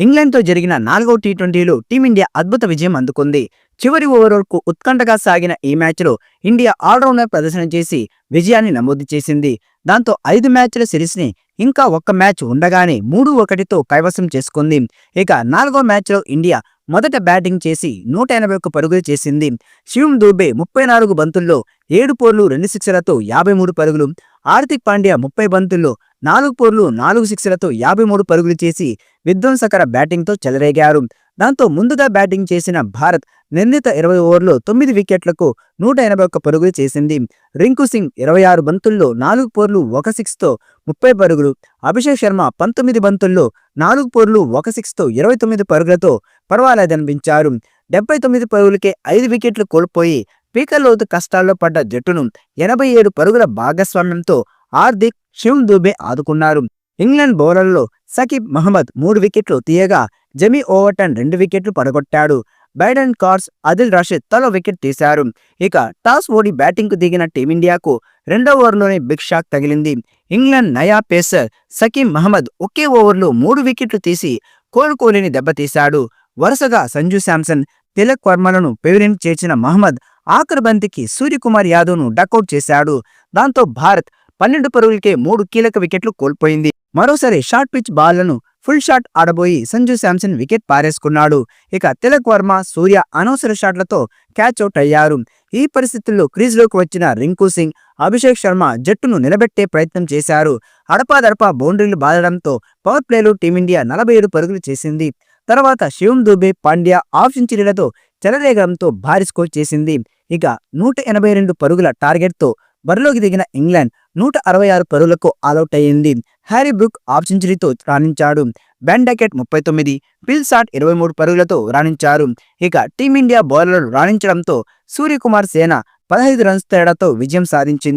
ఇంగ్లాండ్తో జరిగిన నాలుగో టీ ట్వంటీలో టీమిండియా అద్భుత విజయం అందుకుంది. చివరి ఓవర్ వరకు ఉత్కంఠగా సాగిన ఈ మ్యాచ్లో ఇండియా ఆల్రౌండర్ ప్రదర్శన చేసి విజయాన్ని నమోదు చేసింది. దాంతో ఐదు మ్యాచ్ల సిరీస్ని ఇంకా ఒక్క మ్యాచ్ ఉండగానే మూడు ఒకటితో కైవసం చేసుకుంది. ఇక నాలుగో మ్యాచ్లో ఇండియా మొదట బ్యాటింగ్ చేసి నూట ఎనభై ఒక్క పరుగులు చేసింది. శివం దూబే ముప్పై నాలుగు బంతుల్లో ఏడు పోర్లు రెండు సిక్సర్లతో యాభై మూడు పరుగులు. హార్దిక్ పాండ్యా ముప్పై బంతుల్లో నాలుగు పోర్లు నాలుగు సిక్సర్లతో యాభై మూడు పరుగులు చేసి విధ్వంసకర బ్యాటింగ్తో చెలరేగారు. దాంతో ముందుగా బ్యాటింగ్ చేసిన భారత్ నిర్ణీత ఇరవై ఓవర్లో తొమ్మిది వికెట్లకు నూట ఎనభై ఒక్క పరుగులు చేసింది. రింకు సింగ్ ఇరవై ఆరు బంతుల్లో నాలుగు పోర్లు ఒక సిక్స్తో ముప్పై పరుగులు. అభిషేక్ శర్మ పంతొమ్మిది బంతుల్లో నాలుగు పోర్లు ఒక సిక్స్తో ఇరవై తొమ్మిది పరుగులతో పర్వాలేదనిపించారు డెబ్బై తొమ్మిది పరుగులకే ఐదు వికెట్లు కోల్పోయి పీకల్లోతు కష్టాల్లో పడ్డ జట్టును ఎనభై ఏడు పరుగుల భాగస్వామ్యంతో హార్దిక్ శివ్ దూబే ఆదుకున్నారు. ఇంగ్లాండ్ బౌలర్లు సకీబ్ మహమ్మద్ మూడు వికెట్లు తీయగా జమీ ఓవర్టన్ రెండు వికెట్లు పడగొట్టాడు. బైడెన్ కార్స్ అదిల్ రషీద్ తలో వికెట్ తీశారు. ఇక టాస్ ఓడి బ్యాటింగ్కు దిగిన టీమిండియాకు రెండో ఓవర్లోనే బిగ్ షాక్ తగిలింది. ఇంగ్లాండ్ నయా పేసర్ సకీం మహమ్మద్ ఒకే ఓవర్లో మూడు వికెట్లు తీసి కోలుకోలేని దెబ్బతీశాడు. వరుసగా సంజు శాంసన్ తిలక్ వర్మలను పెవిలియన్ చేర్చిన మహమ్మద్ ఆఖరి బంతికి సూర్యకుమార్ యాదవ్ను డకౌట్ చేశాడు. దాంతో భారత్ పన్నెండు పరుగులకే మూడు కీలక వికెట్లు కోల్పోయింది. మరోసారి షార్ట్ పిచ్ బాల్లను ఫుల్ షాట్ ఆడబోయి సంజు శాంసన్ వికెట్ పారేసుకున్నాడు. ఇక తిలక్ వర్మ సూర్య అనవసర షాట్లతో క్యాచ్ అవుట్ అయ్యారు. ఈ పరిస్థితుల్లో క్రీజ్లోకి వచ్చిన రింకు సింగ్ అభిషేక్ శర్మ జట్టును నిలబెట్టే ప్రయత్నం చేశారు. అడపాదడపా బౌండరీలు బాదడంతో పవర్ ప్లేలో టీమిండియా నలభై ఏడు పరుగులు చేసింది. తర్వాత శివం దుబే పాండ్యా ఆఫ్ సెంచరీలతో చెలరేగడంతో భారీ స్కోర్ చేసింది. ఇక నూట ఎనభై రెండు పరుగుల టార్గెట్తో బరిలోకి దిగిన ఇంగ్లాండ్ నూట అరవై ఆరు పరుగులకు ఆలౌట్ అయ్యింది. హ్యారీ బ్రూక్ ఆఫ్ సెంచరీతో రాణించాడు. బెన్ డకెట్ ముప్పై తొమ్మిది పిల్ సాట్ ఇరవై మూడు పరుగులతో రాణించారు. ఇక టీమిండియా బౌలర్లు రాణించడంతో సూర్యకుమార్ సేన పదహైదు రన్స్ తేడాతో విజయం సాధించింది.